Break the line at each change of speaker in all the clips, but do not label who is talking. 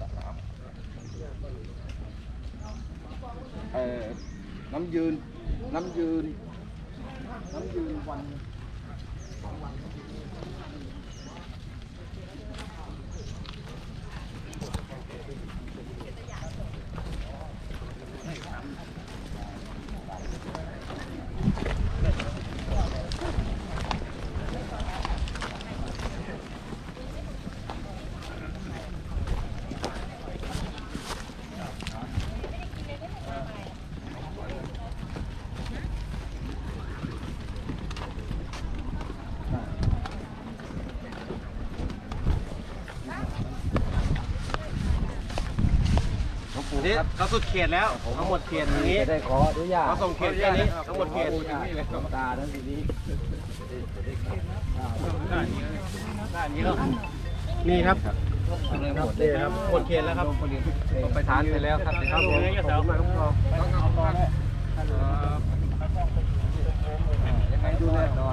วันหนึ่งยี่สิบรถอะน้ำเออน้ำยืน น้ำยืน น้ำยืนวันสองวัน
นี่เขาสุดเขตแล้วทั้งหมดเขตอย่างนี้
จะได้ขออนุญาต
เขาส่งเขตแค่นี้ทั้งหมดเขต
ตาทั้งทีนี้
นี่ครับนี่ครับหมดเขตแล้วครับไปทานไปแล้วครับครับผมขอบคุณมากครับ
ยังไงดูแลต่อ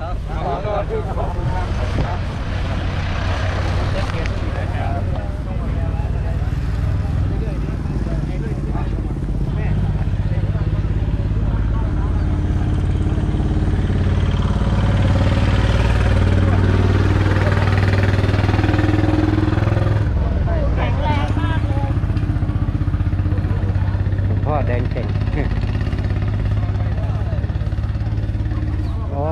พ่อแดงเก่งโอ้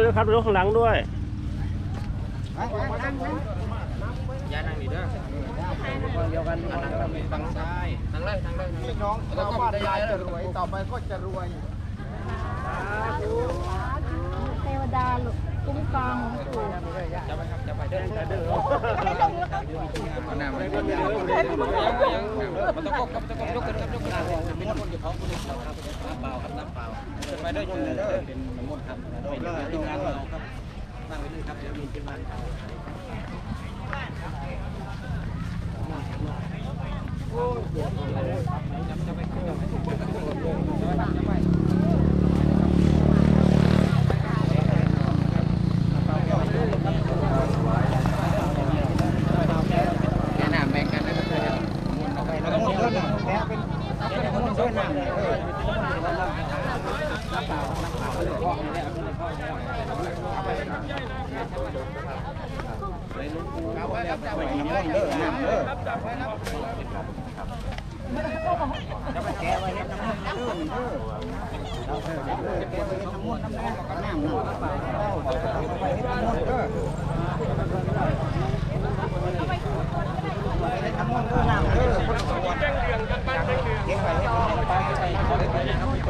ดูรถด้วยครับดูรถข้างหลังด้วย
เดียวกันทางซ้ายทางไร่ทางไร่พี่น้องเราก็ได้ยายจะรวยต่อไปก็จะรวย
เทวดาหลุกคุ้มครองหลวงปู่
จะไปครับจะไปเดินจะเดิน
ไม่ได้ลงแล้วครับ
น้ำมันก็ยังมันต้องกบต้องยกกันครับยกกัน ไปได้ยังเป็นน้ำมันครับโดยทีมงานเราครับตั้งไว้เลยครับเดี๋ยวมีทีมงานแค่น้ำแบ่งกันนะครับมุนออกไปแล้วก็มุนเพิ่มแค่เป็นมุนเพิ่มน้ำเลยเออ น้ำเปล่าน้ำเปล่าเลยพ่อเนี่ยพ่อเนี่ยเอาไปครับจะไปน้ำมันเด้อน้ำเด้อจ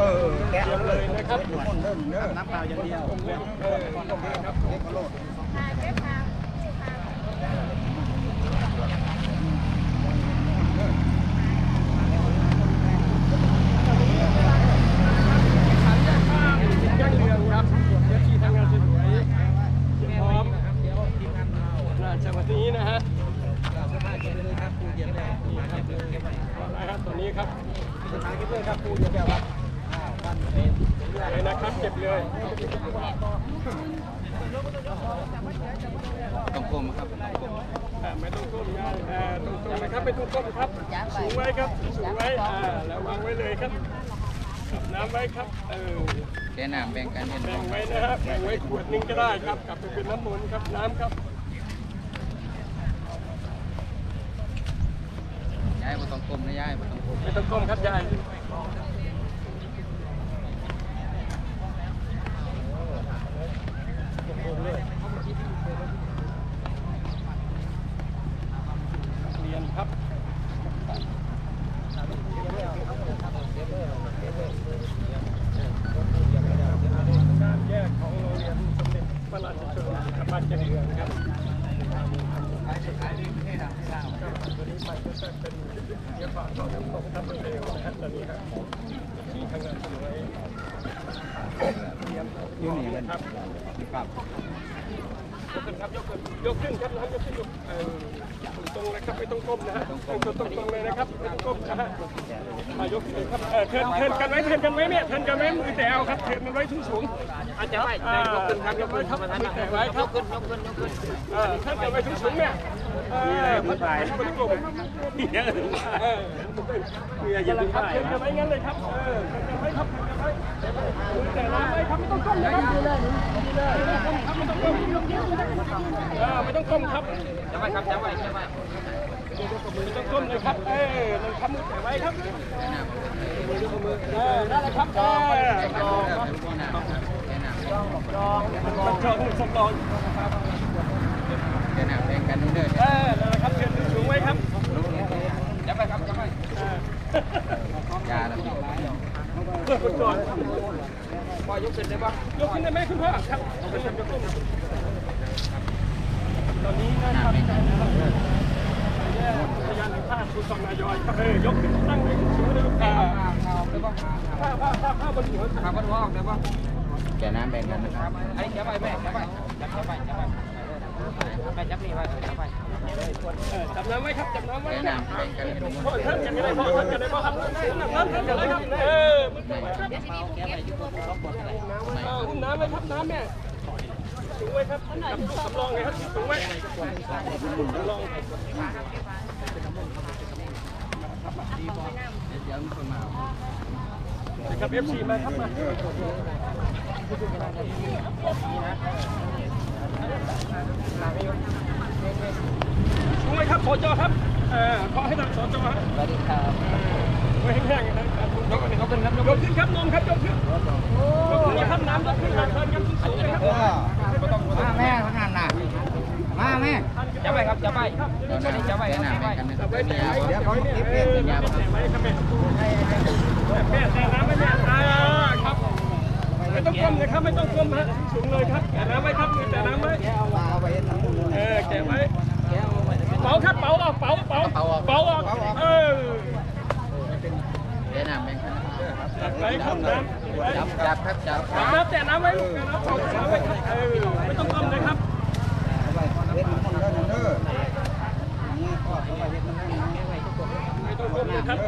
ะไปแก้ไว้ในน้ำมันเด้อเด้อเอาเถอะเด้อจะแก้ไว้ในน้ำมันน้ำแดงกับน้ำเนาะน้ำเปล่าเอาไปให้น้ำมันเด้อเออแกะเลยนะครับคนเริ่มเริ่มน้ำเปล่าอย่างเดียวเออครับเล็กกระโดด
แจ้งเรืองครับเจ้าที่ทำงานสวยพร้อมจังหวัดนี้นะฮะนี่ครับอะครับ ตัวนี้ครับเลยนะครับเก็บเลย
ต้องกลมครับ
อ่าไม่ต้องก้มง่ายอ่าตรงๆนะครับไม่ต้องก้มครับ สูงไว้ครับ สูงไว้อ่าแล้ววางไว้เลยครับกับน้ำไว้ครับ เออ
แกน้ำแบ่งกันเห็น
แบ่งไว้นะฮะแบ่งไว้ขวดหนึงก็ได้ครับ กลับไปเป็นน้ำมนต์ครับ น้ำครับ
ย้ายมาต้องกลมนะย้ายมาต้องกลม
ไม่ต้องก้มครับยาย เรียนครับการแยกของโรงเรียนสมเด็จพระราชชนนีครับบ้านแจ้งเรืองครับตัวนี้ไปก็จะเป็นเกี่ยวกับต่อน้ำตกทับเร็วนะครับตอนนี้ครับที่ทางงานสวย ยู
นี่กัน
ครับ
ครับ
ปกขึ้นครับยกขึ้นยกขึ้นครับน้ำยกขึ้นยกเออตรงๆเลยครับไม่ต้องก้มนะฮะตรงตรงๆเลยนะครับไม่ต้องก้มนะฮะมายกขึ้นเลยครับเออเทินเทินกันไว้เทินกันไว้เนี่ยเทินกันไว้มือแต่เอาครับเทินมันไว้สูงสูง
อาจารย์ไปยกขึ้นครับยกขึ้น
ครับ
มาทัน
มือแต่ไว้ค
ย
รับ
กขึ้นยกขึ้นยกขึ้น
เออเทินกันไว้สูงสูงเนี่ย เออมันมันกลมเอออย่าลืมครับเทินกันไว้งั้นเลยครับเออเทินกันไว้ครับเทินกันไมือแต่น้ำไว้ครับไม่ต้องก้มนะครับไม่ต้องก้มเออไม่ต้องก้มครับ
จะไปครับจะไปจะไป
ไม่ต้องก้มเลยครับ เออมันทำมือแข็งไว้ครับเออนั่นแหละครับเออสำรองสำรอง
แกหนั กันเด้อ
เออนั่นแหละครับเชิญสูงไว้ครับ
จะไปครับจะไป
ยา
แล้ว
เพื่อคนก่อน
พอยกขึ้นได้ปะ
ยกขึ้นได้ไหมคุณพ่อครับเป็นยกขึ้นตอนนี้นะครับแยกพยานแห่งชาติคุณสองนายอยครับเออยกขึ้นตั้งไว้สูงเลยลูกตา
ข้าวได้ปะ
ข้าวข้าวข้าวข้าวบนหัว
ข้าวบนวอกได้ปะแกน้ำแบ่งกันนะครับไอ้จะไปแม่จะไปจะไปจะไป ไปจับนี่ไปจะไป
จับน้ำไว้ครับจับน้ำไว้
แก
ครับ
น้ำแบ่ง
พ่อท่านกันได้พ่อท่านกันได้พ่อครับท่านท่านกันได้ครับเออเอาหุ้มน้ำไว้ครับน้ำแม่สูงไว้ครับกับลูกสำรองไงครับสูงไว้สำรอง
คนมา
นะครับ FC มาครับมา สูงไว้ครับสจครับเออขอให้ทางสจครับ
สวัสดีครับ
ไว้แห้งๆนะครับ
ยกขึ้นยกขึ้นครับ
ยกขึ้นครับนมครับยกขึ้นยกขึ้นนะครับน้ำยกขึ้นครับเชิญครับสูงๆเลยครับ
มาแม่ทำงานหนักมาแม่จะไปครับจะไปจะไปจะไปกัน
จับไว้แต่ไว้
เดี๋ยวเขา
เก็
เก็
บบไว้
เก็บ
แม่
ยา
แต่ไว้ครับแม่แม่แต่น้ำไว้แม่อ่าครับ ไม่ต้องก้มนะครับไม่ต้องก้มฮะสูงเลยครับแต่น้ำไว้ครับมือแต่น้ำไว้เออแกะไว้เป๋าครับเป๋าออกเป๋าเป๋าเป๋าออกเออ
แกน้ำแบ่งกัน
จับไว้ครับน้ำ
จับจับครับจับ
จับน้ำแต่น้ำไว้ลูกแต่น้ำเป๋าแต่น้ำไว้ครับเออไม่ต้องก้มนะครับครับ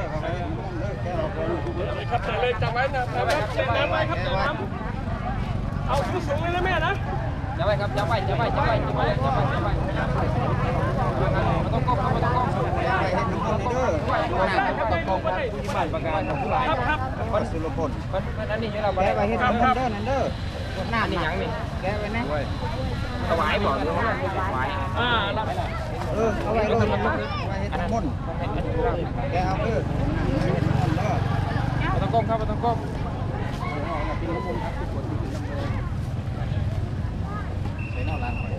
ครับแต่เลยจับไว้นะแต่ไว้แต่น้ำไว้ครับแต่น้ำ เอาสูงๆเลยนะแม่นะ
จะไปครับจะไปจะไปจะไปจะไปจะไปจะไปมันต้องก้มมันต้องก้ม
ได้ครับได้ครับได้
บ้านประกันของผู้หลาย
ครับครับ
มันสุรพลมันมันอันนี้เราไปไปเฮ็ดน้ำเด้อนั่นเด้อหน้านี่หยังนี่แกไว้นะถวายบ่หรือว่าถวาย
อ่ารับ
เออเอาไว้ลงมันไว้เฮ็ดน้ำมนต์แกเอาเด้อมันต้องก้มครับมันต้องก้ม
ค Nó là.